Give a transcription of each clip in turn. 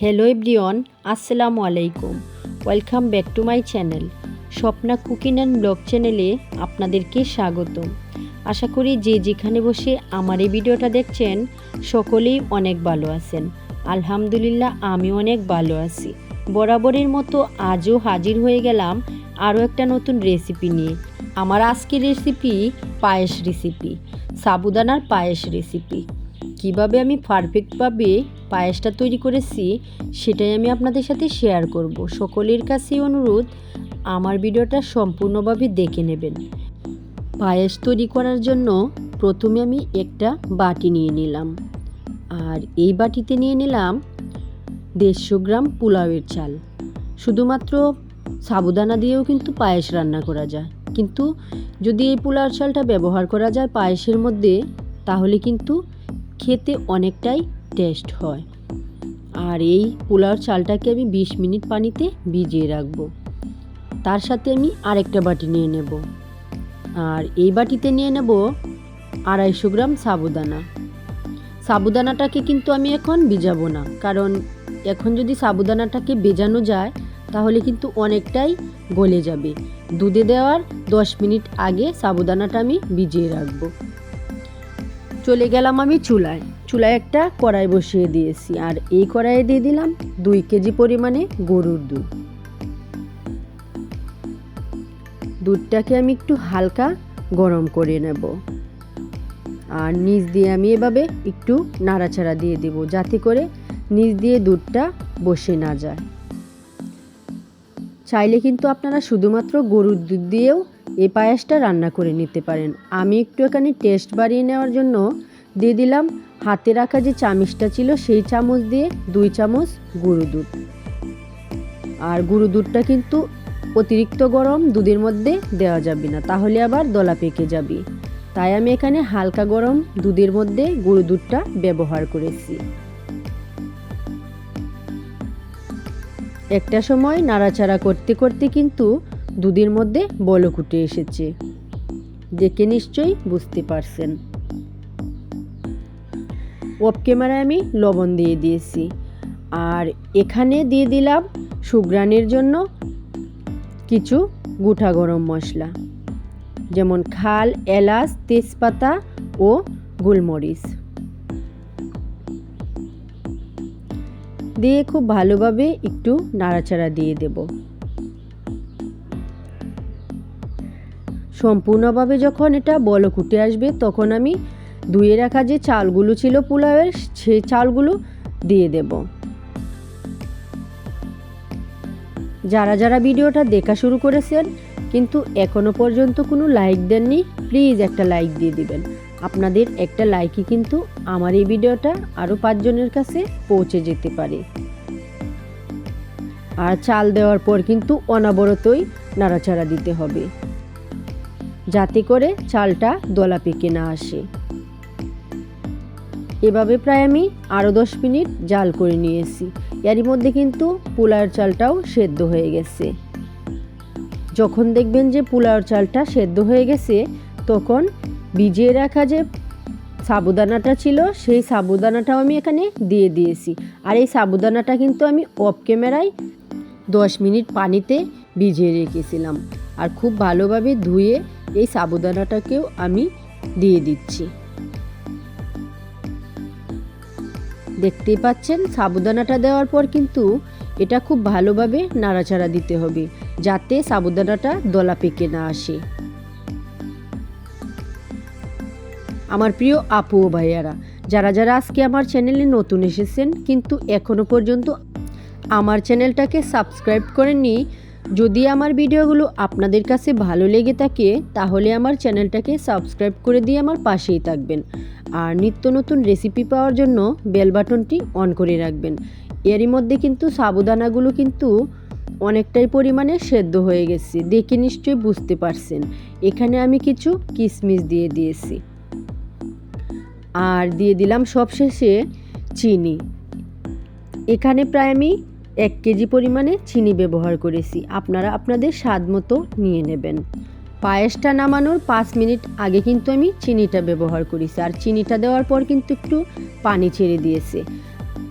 Hello everyone আসসালামু আলাইকুম welcome back to my channel Swapna cooking and blog চ্যানেলে আপনাদেরকে স্বাগতম। আশা করি যে যেখানে বসে আমার এই ভিডিওটা দেখছেন, সকলেই অনেক ভালো আছেন। আলহামদুলিল্লাহ, আমি অনেক ভালো আছি। বরাবরের মতো আজও হাজির হয়ে গেলাম আরও একটা নতুন রেসিপি নিয়ে। আমার আজকের রেসিপি পায়েস রেসিপি সাবুদানার পায়েস রেসিপি কীভাবে আমি পারফেক্টভাবে পায়েসটা তৈরি করেছি, সেটাই আমি আপনাদের সাথে শেয়ার করব। সকলের কাছেই অনুরোধ, আমার ভিডিওটা সম্পূর্ণভাবে দেখে নেবেন। পায়েস তৈরি করার জন্য প্রথমে আমি একটা বাটি নিয়ে নিলাম। আর এই বাটিতে নিয়ে নিলাম দেড়শো গ্রাম পোলাওয়ের চাল। শুধুমাত্র সাবুদানা দিয়েও কিন্তু পায়েস রান্না করা যায়। কিন্তু যদি এই পোলাওয়ের চালটা ব্যবহার করা যায় পায়েসের মধ্যে, তাহলে কিন্তু খেতে অনেকটাই টেস্ট হয়। আর এই পোলাওর চালটাকে আমি বিশ মিনিট পানিতে ভিজিয়ে রাখব। তার সাথে আমি আরেকটা বাটি নিয়ে নেব। আর এই বাটিতে নিয়ে নেব আড়াইশো গ্রাম সাবুদানা। সাবুদানাটাকে কিন্তু আমি এখন ভিজাবো না। কারণ এখন যদি সাবুদানাটাকে বেজানো যায়, তাহলে কিন্তু অনেকটাই গলে যাবে। দুধে দেওয়ার দশ মিনিট আগে সাবুদানাটা আমি ভিজিয়ে রাখব। চলে গেলাম আমি চুলায়। চুলায় একটা কড়াই বসিয়ে দিয়েছি আর এই কড়াইয়ে দিয়ে দিলাম দুই কেজি পরিমাণে গরুর দুধ। দুধটাকে আমি একটু হালকা গরম করে নেব। আর নিচ দিয়ে আমি এভাবে একটু নাড়াচাড়া দিয়ে দেব যাতে করে নিচ দিয়ে দুধটা বসে না যায়। চাইলে কিন্তু আপনারা শুধুমাত্র গরুর দুধ দিয়েও এই পায়েসটা রান্না করে নিতে পারেন। আমি একটু এখানে টেস্ট বাড়িয়ে নেওয়ার জন্য দিয়ে দিলাম হাতে রাখা যে চামচটা ছিল সেই চামচ দিয়ে দুই চামচ গুঁড়ো দুধ। আর গুঁড়ো দুধটা কিন্তু অতিরিক্ত গরম দুধের মধ্যে দেওয়া যাবে না, তাহলে আবার দলা পেকে যাবে। তাই আমি এখানে হালকা গরম দুধের মধ্যে গুঁড়ো দুধটা ব্যবহার করেছি। একটা সময় নাড়াচাড়া করতে করতে কিন্তু দুধের মধ্যে বলক এসেছে। দেখে নিশ্চয়ই বুঝতে পারছেন। অফ ক্যামেরায় আমি লবণ দিয়ে দিয়েছি। আর এখানে দিয়ে দিলাম সুগ্রানের জন্য কিছু গুঠা গরম মশলা। যেমন খাল, এলাচ, তেজপাতা ও গোলমরিচ। দিয়ে খুব ভালোভাবে একটু নাড়াচাড়া দিয়ে দেব। সম্পূর্ণভাবে যখন এটা বলক উঠে আসবে, তখন আমি ধুয়ে রাখা যে চালগুলো ছিল পোলাওয়ের, সে চালগুলো দিয়ে দেব। যারা যারা ভিডিওটা দেখা শুরু করেছেন, কিন্তু এখনও পর্যন্ত কোনো লাইক দেননি, প্লিজ একটা লাইক দিয়ে দিবেন। আপনাদের একটা লাইকই কিন্তু আমার এই ভিডিওটা আরও পাঁচজনের কাছে পৌঁছে যেতে পারে। আর চাল দেওয়ার পর কিন্তু অনাবরতই নাড়াচাড়া দিতে হবে। যাতে করে চালটা দলা পেকে না আসে। এভাবে প্রায় আমি আরও দশ মিনিট জাল করে নিয়েছি। এরই মধ্যে কিন্তু পোলাওয়ের চালটাও সেদ্ধ হয়ে গেছে। যখন দেখবেন যে পোলাওর চালটা সেদ্ধ হয়ে গেছে, তখন ভিজিয়ে রাখা যে সাবুদানাটা ছিল, সেই সাবুদানাটাও আমি এখানে দিয়ে দিয়েছি। আর এই সাবুদানাটা কিন্তু আমি অফ ক্যামেরায় দশ মিনিট পানিতে ভিজিয়ে রেখেছিলাম। আর খুব ভালোভাবে ধুয়ে এই সাবুদানাটাকেও আমি দিয়ে দিচ্ছি। দেখতেই পাচ্ছেন, সাবুদানাটা দেওয়ার পর কিন্তু এটা খুব ভালোভাবে নাড়াচাড়া দিতে হবে, যাতে সাবুদানাটা দলা পেকে না আসে। আমার প্রিয় আপু ও ভাইয়ারা, যারা যারা আজকে আমার চ্যানেলে নতুন এসেছেন, কিন্তু এখনও পর্যন্ত আমার চ্যানেলটাকে সাবস্ক্রাইব করেননি যদি আমার ভিডিওগুলো আপনাদের কাছে ভালো লেগে থাকে, তাহলে আমার চ্যানেলটাকে সাবস্ক্রাইব করে দিয়ে আমার পাশেই থাকবেন। আর নিত্য নতুন রেসিপি পাওয়ার জন্য বেল বাটনটি অন করে রাখবেন। এরই মধ্যে কিন্তু সাবুদানাগুলো কিন্তু অনেকটাই পরিমাণে সেদ্ধ হয়ে গেছে। দেখে নিশ্চয়ই বুঝতে পারছেন। এখানে আমি কিছু কিশমিশ দিয়ে দিয়েছি। আর দিয়ে দিলাম সবশেষে চিনি। এখানে প্রায় আমি এক কেজি পরিমাণে চিনি ব্যবহার করেছি। আপনারা আপনাদের স্বাদ মতো নিয়ে নেবেন। পায়েসটা নামানোর পাঁচ মিনিট আগে কিন্তু আমি চিনিটা ব্যবহার করেছি। আর চিনিটা দেওয়ার পর কিন্তু একটু পানি ছেড়ে দিয়েছে।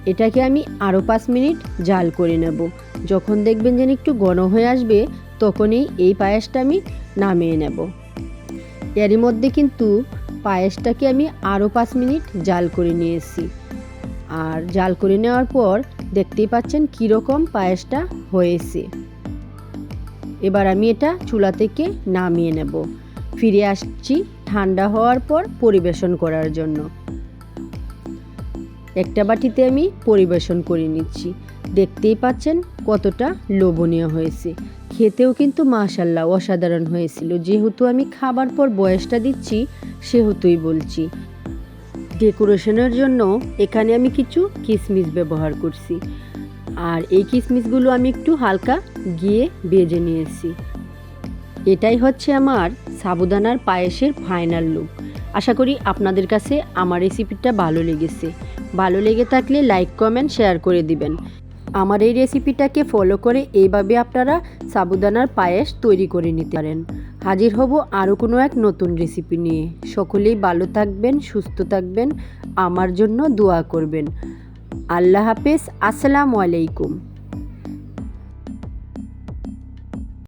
এটাকে আমি আরও পাঁচ মিনিট জাল করে নেব। যখন দেখবেন যেন একটু ঘন হয়ে আসবে, তখনই এই পায়েসটা আমি নামিয়ে নেব। এরই মধ্যে কিন্তু পায়েসটাকে আমি আরও পাঁচ মিনিট জাল করে নিয়েছি। আর জাল করে নেওয়ার পর দেখতেই পাচ্ছেন কীরকম পায়েসটা হয়েছে। এবার আমি এটা চুলা থেকে নামিয়ে নেব। ফিরে আসছি ঠান্ডা হওয়ার পর পরিবেশন করার জন্য। একটা বাটিতে আমি পরিবেশন করে নিচ্ছি। দেখতেই পাচ্ছেন কতটা লোভনীয় হয়েছে। খেতেও কিন্তু মাশাল্লাহ অসাধারণ হয়েছিল। যেহেতু আমি খাবার পর বয়সটা দিচ্ছি, সেহেতুই বলছি। ডেকোরেশনের জন্য এখানে আমি কিছু কিশমিশ ব্যবহার করছি। আর এই কিশমিশগুলো আমি একটু হালকা গিয়ে বেজে নিয়েছি। এটাই হচ্ছে আমার সাবুদানার পায়েসের ফাইনাল লুক। আশা করি আপনাদের কাছে আমার রেসিপিটা ভালো লেগেছে। ভালো লেগে থাকলে লাইক, কমেন্ট, শেয়ার করে দিবেন। আমার এই রেসিপিটাকে ফলো করে এইভাবে আপনারা সাবুদানার পায়েস তৈরি করে নিতে পারেন। হাজির হব আরও কোনো এক নতুন রেসিপি নিয়ে। সকলেই ভালো থাকবেন, সুস্থ থাকবেন, আমার জন্য দোয়া করবেন। আল্লাহ হাফেজ, আসসালামু আলাইকুম।